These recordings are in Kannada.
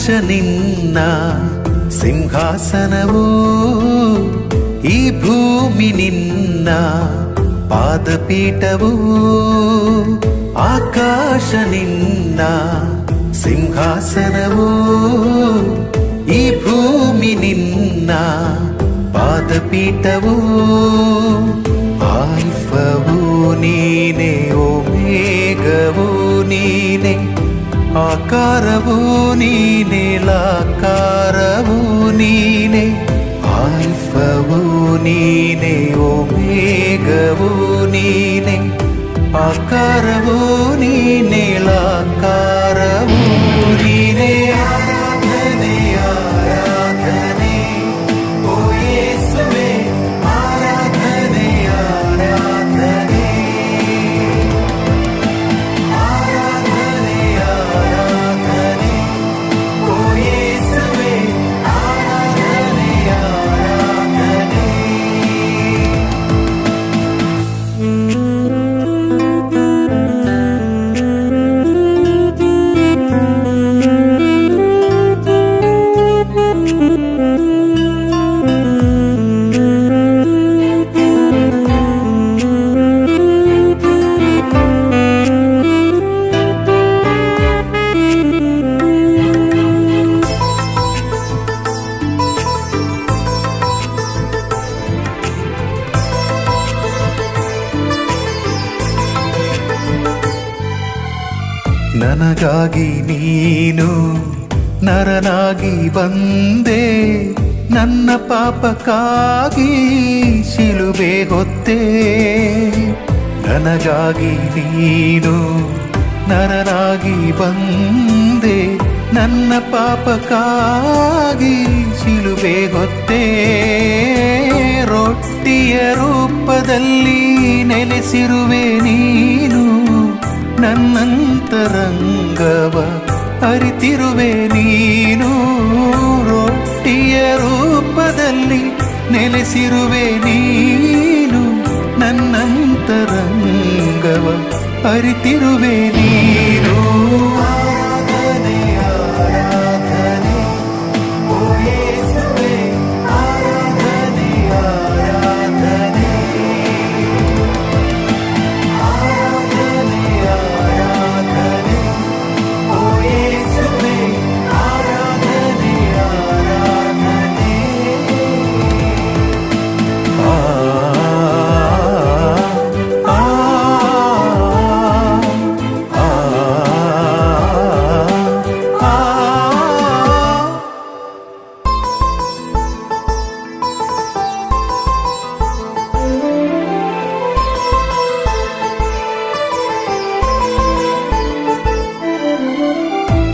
ಆಕಾಶ ನಿನ್ನ ಸಿಂಹಾಸನವು ಈ ಭೂಮಿ ನಿನ್ನ ಪಾದಪೀಠವು ಆಕಾಶ ನಿನ್ನ ಸಿಂಹಾಸನವು ಈ ಭೂಮಿ ನಿನ್ನ ಪಾದಪೀಠವು ಆಲ್ಫವು ನೀನೆ ಓಮೇಗವು ನೀನೆ ಆಕಾರವು ನೀನೆ ಲಾಕಾರವು ನೀನೆ ಆಲ್ಫವು ನೀನೆ ಓಮೇಗವು ನೀನೆ ಆಕಾರವು ನನಗಾಗಿ ನೀನು ನರನಾಗಿ ಬಂದೆ. ನನ್ನ ಪಾಪಕ್ಕಾಗಿ ಶಿಲುಬೆ ಹೊತ್ತೆ. ನನಗಾಗಿ ನೀನು ನರನಾಗಿ ಬಂದೆ. ನನ್ನ ಪಾಪಕ್ಕಾಗಿ ಶಿಲುಬೆ ಹೊತ್ತೆ. ರೊಟ್ಟಿಯ ರೂಪದಲ್ಲಿ ನೆಲೆಸಿರುವೆ ನೀನು. ನನ್ನಂತರಂಗವ ಅರಿತಿರುವೆ ನೀನು. ರೊಟ್ಟಿಯ ರೂಪದಲ್ಲಿ ನೆಲೆಸಿರುವೆ ನೀನು. ನನ್ನಂತರಂಗವ ಅರಿತಿರುವೆ ನೀನು.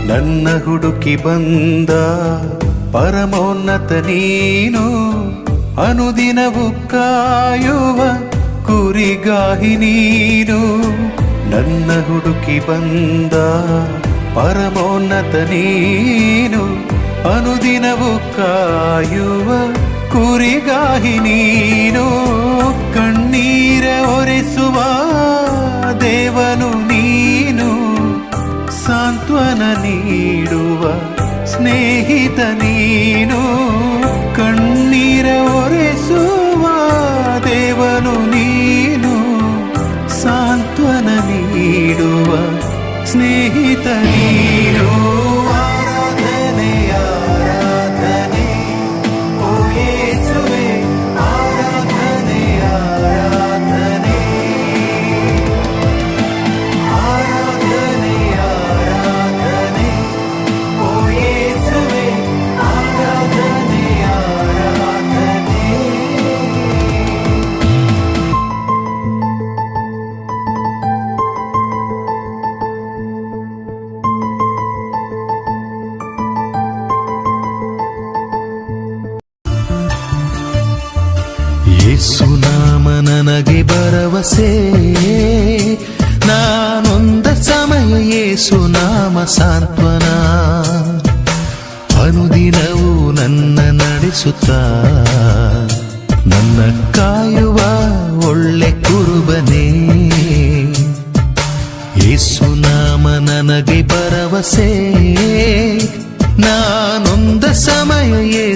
ನನ್ನ ಹುಡುಕಿ ಬಂದ ಪರಮೋನ್ನತ ನೀನು ಅನುದಿನವು ಕಾಯುವ ಕುರಿಗಾಹಿ ನೀನು. ನನ್ನ ಹುಡುಕಿ ಬಂದ ಪರಮೋನ್ನತ ನೀನು ಅನುದಿನವು ಕಾಯುವ ಕುರಿಗಾಹಿ ನೀನು. ಕಣ್ಣೀರ ಒರೆಸುವ ದೇವನು ನೀನು ಸಾಂತ್ವನ ನೀಡುವ ಸ್ನೇಹಿತ ನೀನು. ಕಣ್ಣೀರ ಒರೆಸುವ ದೇವನು ನೀನು. ಸಾಂತ್ವನ ನೀಡುವ ಸ್ನೇಹಿತ ನೀನು.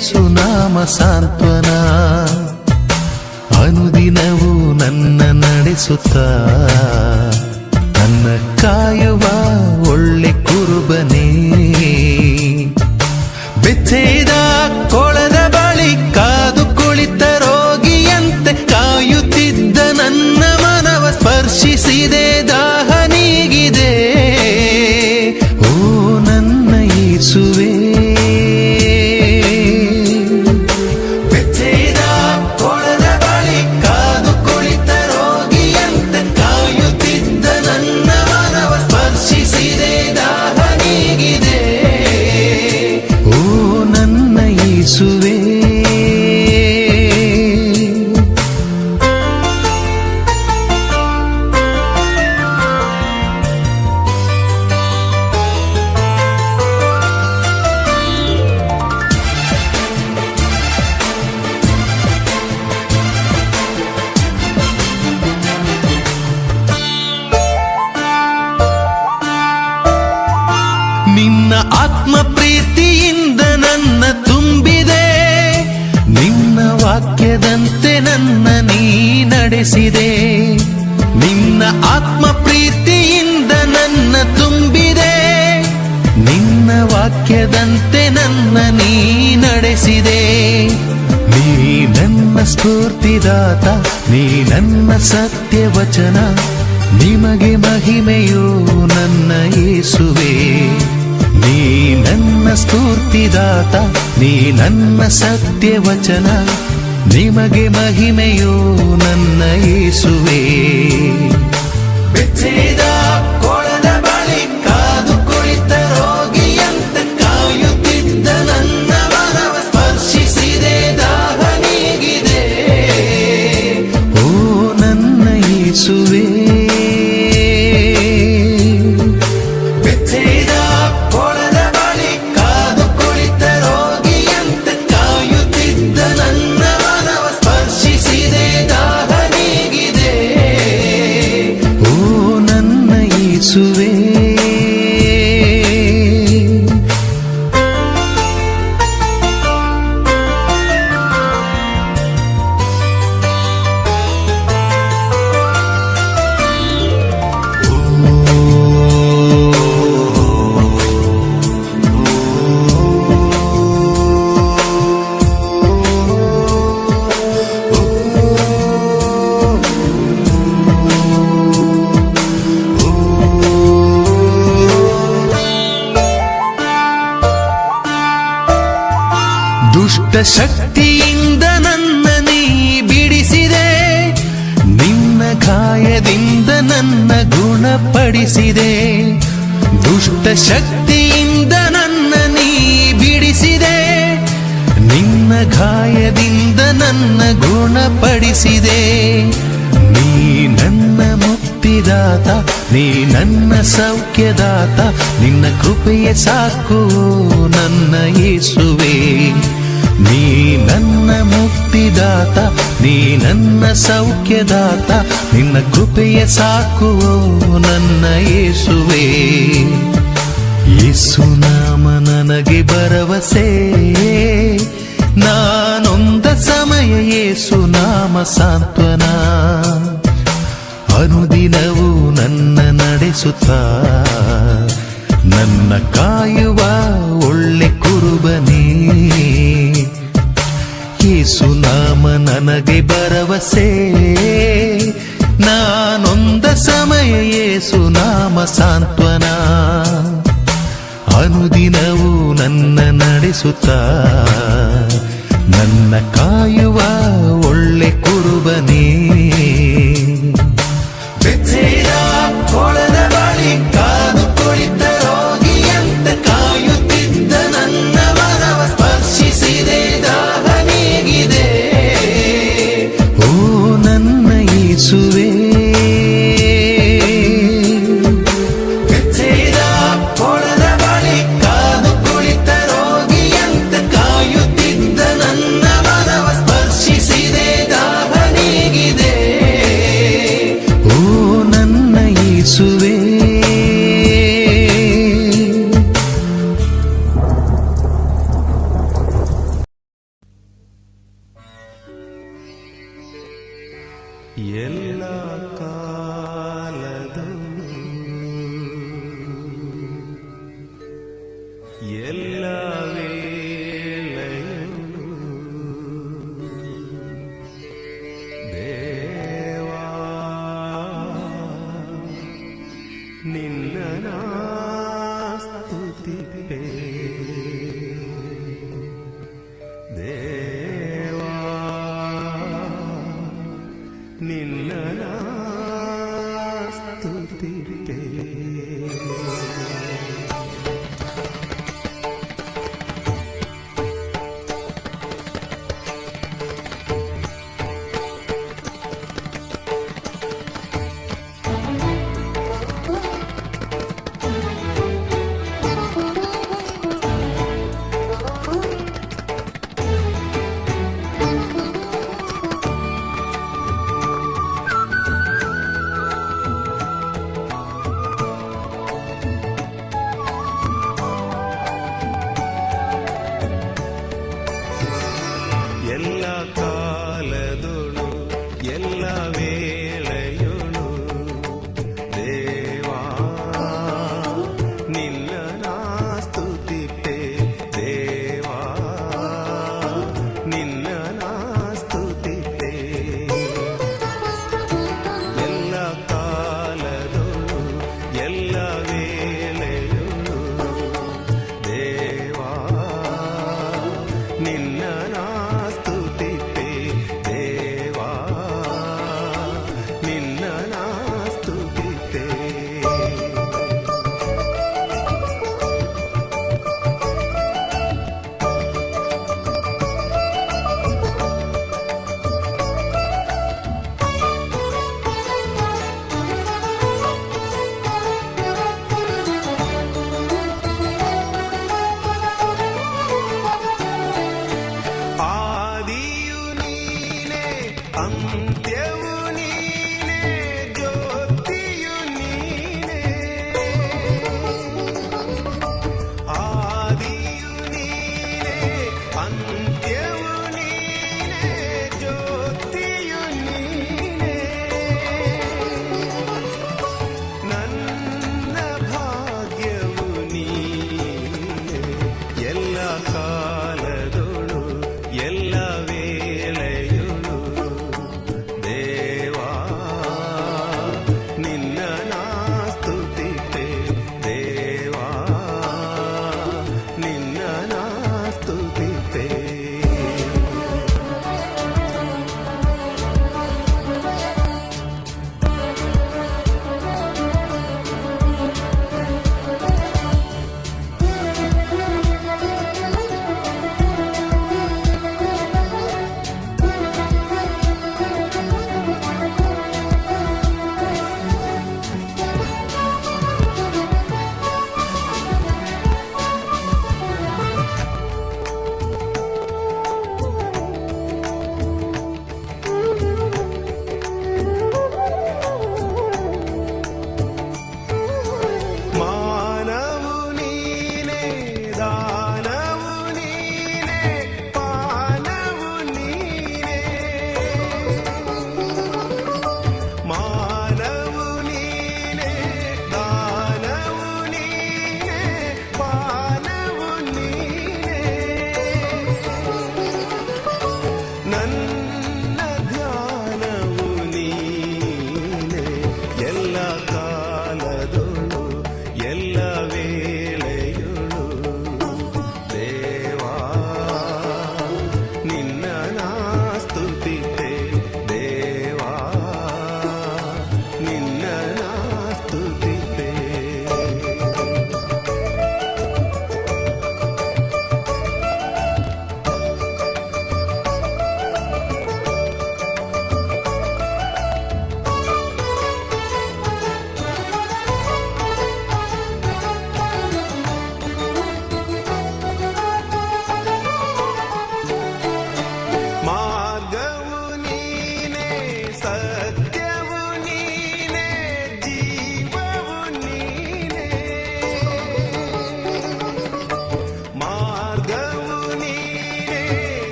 ಏಸು ನಾಮ ಸಾಂತ್ವನ. ಅನುದಿನವೂ ನನ್ನ ನಡೆಸುತ್ತ. ನನ್ನ ಕಾಯುವ ಒಳ್ಳೆ ಕುರುಬನೇ. ಬೆಚ್ಚೆದ ಕೊಳದ ಬಳಿ ಕಾದು ಕುಳಿತ ರೋಗಿಯಂತೆ ಕಾಯುತ್ತಿದ್ದ ನನ್ನ ಮನವ ಸ್ಪರ್ಶಿಸಿದೆ ದಾಹ ನಡೆಸಿದೆ ನೀ ನನ್ನ ಸ್ಫೂರ್ತಿದಾತ, ನೀ ನನ್ನ ಸತ್ಯವಚನ, ನಿಮಗೆ ಮಹಿಮೆಯೋ ನನ್ನ ಯೇಸುವೆ ನೀ ನನ್ನ ಸ್ಫೂರ್ತಿದಾತ, ನೀ ನನ್ನ ಸತ್ಯವಚನ, ನಿಮಗೆ ಮಹಿಮೆಯೋ ನನ್ನ ಯೇಸುವೆ ಶಕ್ತಿಯಿಂದ ನನ್ನ ನೀ ಬಿಡಿಸಿದೆ, ನಿನ್ನ ಕಾಯದಿಂದ ನನ್ನ ಗುಣಪಡಿಸಿದೆ. ದುಷ್ಟ ಶಕ್ತಿಯಿಂದ ನನ್ನ ನೀ ಬಿಡಿಸಿದೆ, ನಿನ್ನ ಗಾಯದಿಂದ ನನ್ನ ಗುಣಪಡಿಸಿದೆ. ನೀ ನನ್ನ ಮುಕ್ತಿದಾತ, ನೀ ನನ್ನ ಸೌಖ್ಯದಾತ, ನಿನ್ನ ಕೃಪೆಯ ಸಾಕು ನನ್ನ ಯೇಸುವೆ. ನೀ ನನ್ನ ಮುಕ್ತಿದಾತ, ನೀ ನನ್ನ ಸೌಖ್ಯದಾತ, ನಿನ್ನ ಕೃಪೆಯ ಸಾಕು ನನ್ನ ಯೇಸುವೆ. ಯೇಸು ನಾಮ ನನಗೆ ಭರವಸೆ. ನಾನೊಂದ ಸಮಯ ಯೇಸು ನಾಮ ಸಾಂತ್ವನ. ಅನುದಿನವೂ ನನ್ನ ನಡೆಸುತ್ತ. ನನ್ನ ಕಾಯುವ ಒಳ್ಳೆ ಕುರುಬನೇ. ಯೇಸು ನಾಮ ನನಗೆ ಭರವಸೆ. ನಾನೊಂದ ಸಮಯ ಯೇಸು ನಾಮ ಸಾಂತ್ವನ. ಅನುದಿನವೂ ನನ್ನ ನಡೆಸುತ್ತ. ನನ್ನ ಕಾಯುವ ಒಳ್ಳೆ ಕುರುಬನೇ. நிலாவே ನನ್ನ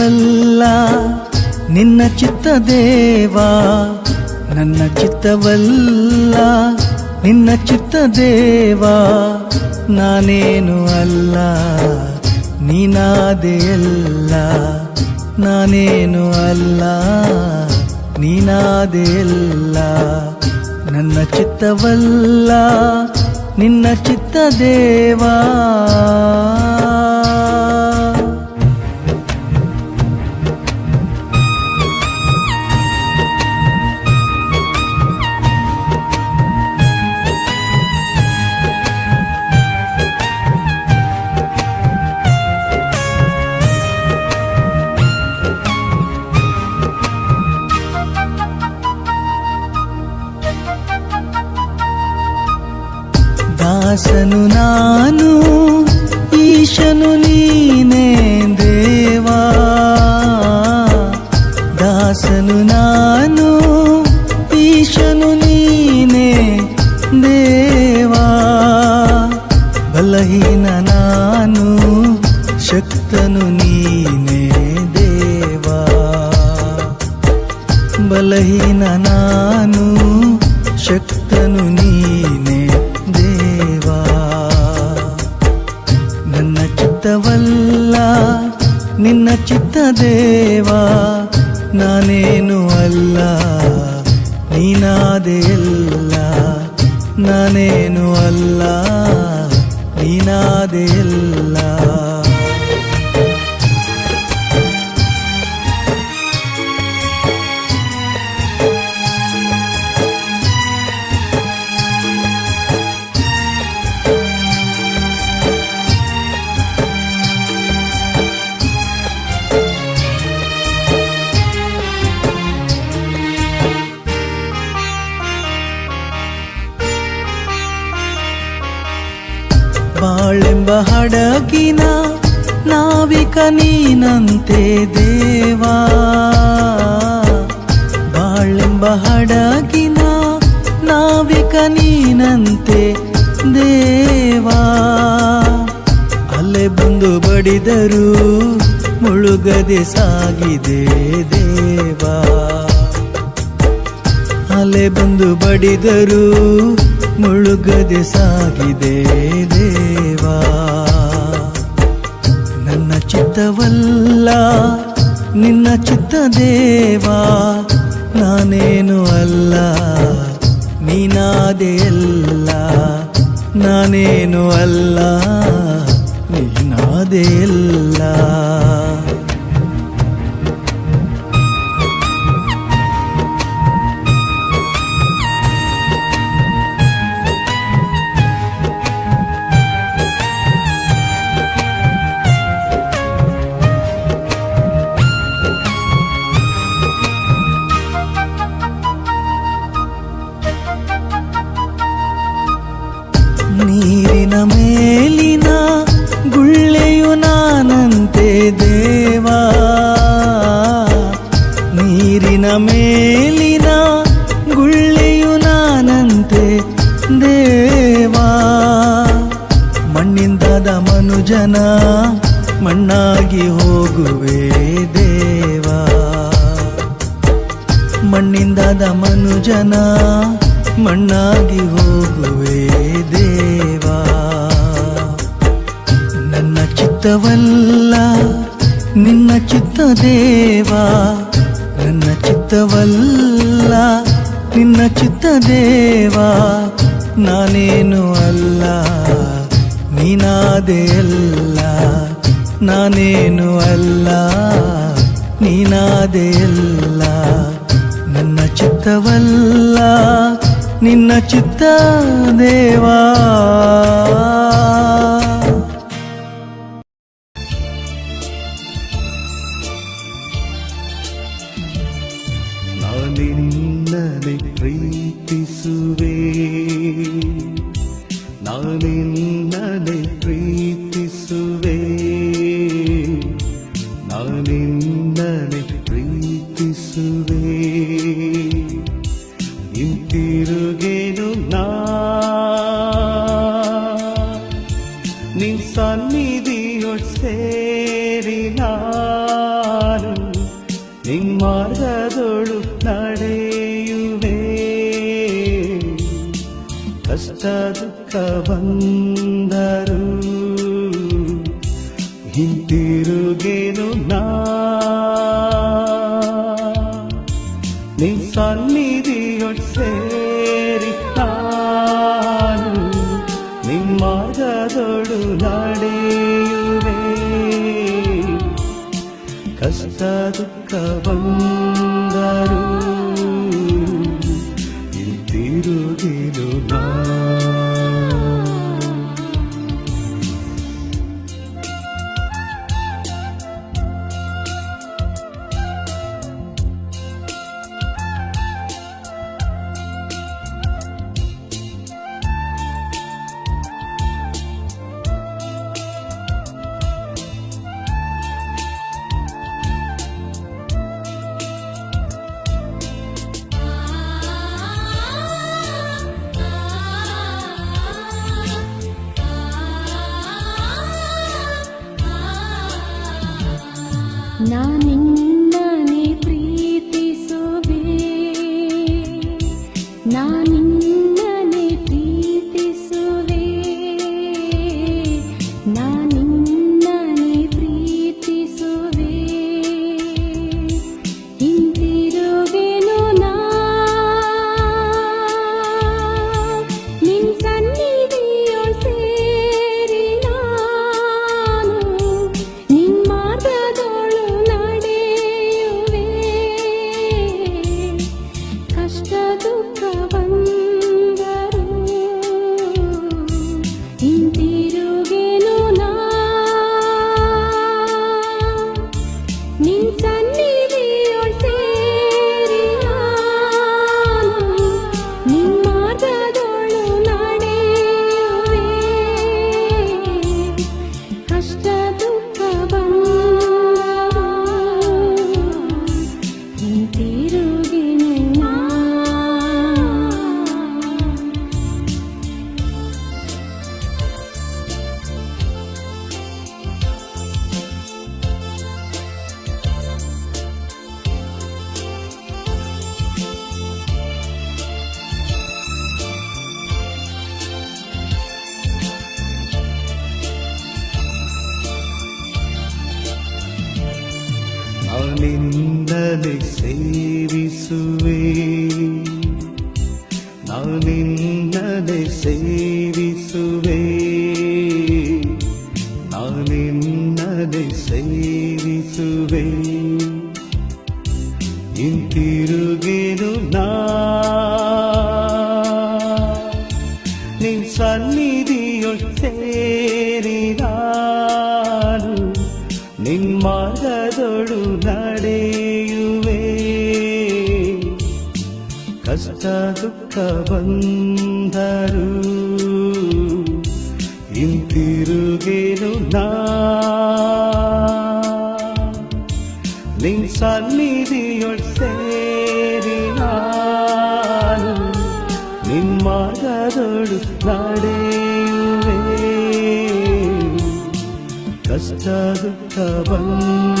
ಚಿತ್ತವಲ್ಲ, ನಿನ್ನ ಚಿತ್ತ ದೇವಾ ನನ್ನ ಚಿತ್ತವಲ್ಲ, ನಿನ್ನ ಚಿತ್ತ ದೇವಾ ನಾನೇನು ಅಲ್ಲ ನೀನಾದೆಯಲ್ಲ ನಾನೇನು ಅಲ್ಲ ನೀನಾದೆಯಲ್ಲ ನನ್ನ ಚಿತ್ತವಲ್ಲ, ನಿನ್ನ ಚಿತ್ತ ದೇವಾ ದಾಸನು ನಾನು ಈಶನು ನೀನೇ ದೇವಾ ದಾಸನು ನಾನು ಈಶನು ನೀನೇ ದೇವಾ ಬಲಹೀನ ನಾನು ಶಕ್ತನು ನೀನೇ ದೇವಾ ಬಲಹೀನ ನಾನು ಚಿತ್ತ ಬಾಳೆಂಬ ಹಡಗಿನ ನಾವಿಕ ನೀನಂತೆ ದೇವಾ. ಬಾಳೆಂಬ ಹಡಗಿನ ನಾವಿಕ ನೀನಂತೆ ದೇವಾ. ಅಲೆ ಬಂದು ಬಡಿದರು ಮುಳುಗದೆ ಸಾಗಿದೆ ದೇವಾ. ಅಲೆ ಬಂದು ಬಡಿದರು ಮುಳುಗದೆ ಸಾಗಿದೆ ದೇವಾ. ನನ್ನ ಚಿತ್ತವಲ್ಲ ನಿನ್ನ ಚಿತ್ತ ದೇವಾ. ನಾನೇನು ಅಲ್ಲ ನೀನಾದೆಯಲ್ಲ ನಾನೇನು ಅಲ್ಲ ನೀನಾದೆಯಲ್ಲ ನನ್ನ ಚಿತ್ತ ದೇವಾ, ನನ್ನ ಚಿತ್ತವಲ್ಲ. ನಿನ್ನ ಚಿತ್ತ ದೇವಾ, ನಾನೇನು ಅಲ್ಲ. ನೀನಾದೆ ಅಲ್ಲ, ನಾನೇನು ಅಲ್ಲ. ನೀನಾದೆ ಅಲ್ಲ, ನನ್ನ ಚಿತ್ತವಲ್ಲ. ನಿನ್ನ ಚಿತ್ತ ದೇವಾ. സന്നിധിയുൾ സേരിനാലും നിന്മാർഗതൊഴു ನಡೆಯುವೆ ಕಷ್ಟ ದುಃಖ ಬಂದ தவம். அதை சேவிசுவே. நான் என்னதை சேவிசுவே. ನಿನ್ ಸನ್ನಿಧಿಯೊಳ್ ಸೇರಿ ನಾನು ನಿನ್ ಮಾರ್ಗದೊಳು ನಡೆಯುವೆ ಕಷ್ಟ ಬಂದ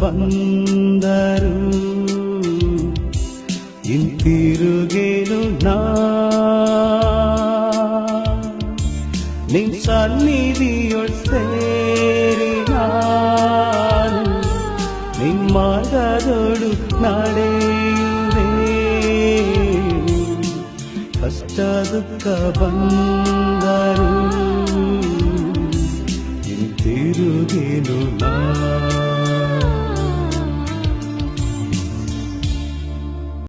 ಬಂದರು ಹಿಂತಿರುಗೇನು ನಾ ನಿನ್ ಸನ್ನಿಧಿಯೊಳ್ ಸೇರಿ ನಾನು ನಿನ್ ಮಾರ್ಗದೊಳು ನಡೆಯುವೆ ಕಷ್ಟ ದುಃಖ ಬಂದ